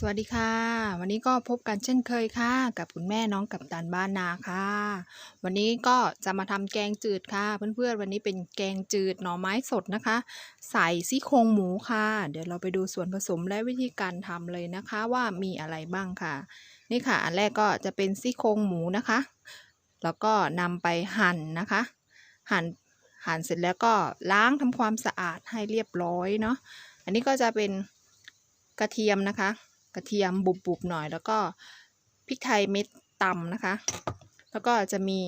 สวัสดีค่ะ วันนี้ก็พบกันเช่นเคยค่ะ กับคุณแม่น้องกับตันบ้านนาค่ะ วันนี้ก็จะมาทำแกงจืดค่ะ เพื่อนๆวันนี้เป็นแกงจืดหน่อไม้สดนะคะ ใส่ซี่โครงหมูค่ะ เดี๋ยวเราไปดูส่วนผสมและวิธีการทำเลยนะคะว่ามีอะไรบ้างค่ะ นี่ค่ะ อันแรกก็จะเป็นซี่โครงหมูนะคะ แล้วก็นำไปหั่นนะคะ หั่นหั่นเสร็จแล้วก็ล้างทำความสะอาดให้เรียบร้อยเนาะอันนี้ก็จะเป็นกระเทียมนะคะ ระเทียมบุบๆหน่อย แล้วก็พริกไทยเม็ดตำนะคะ แล้วก็จะมี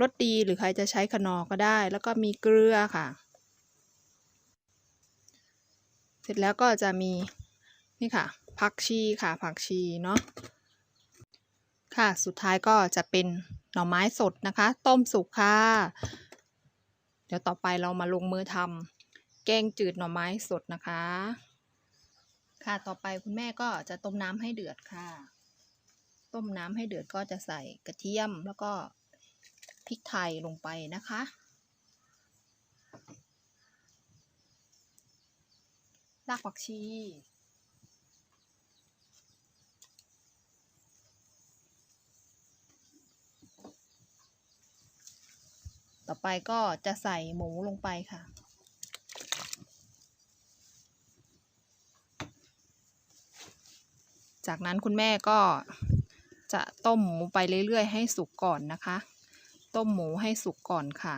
รสดีหรือใครจะใช้ขนอก็ได้ แล้วก็มีเกลือค่ะ เสร็จแล้วก็จะมีนี่ค่ะผักชีค่ะผักชีเนาะค่ะสุดท้ายก็จะเป็นหน่อไม้สดนะคะ ต้มสุกค่ะ เดี๋ยวต่อไปเรามาลงมือทำแกงจืดหน่อไม้สดนะคะ ค่ะต่อไปคุณแม่ก็จะต้มน้ำให้เดือดค่ะ ต้มน้ำให้เดือดก็จะใส่กระเทียมแล้วก็พริกไทยลงไปนะคะ รากผักชี ต่อไปก็จะใส่หมูลงไปค่ะ จากนั้นคุณแม่ก็จะต้มหมูไปเรื่อยๆ ให้สุกก่อนนะคะ ต้มหมูให้สุกก่อนค่ะ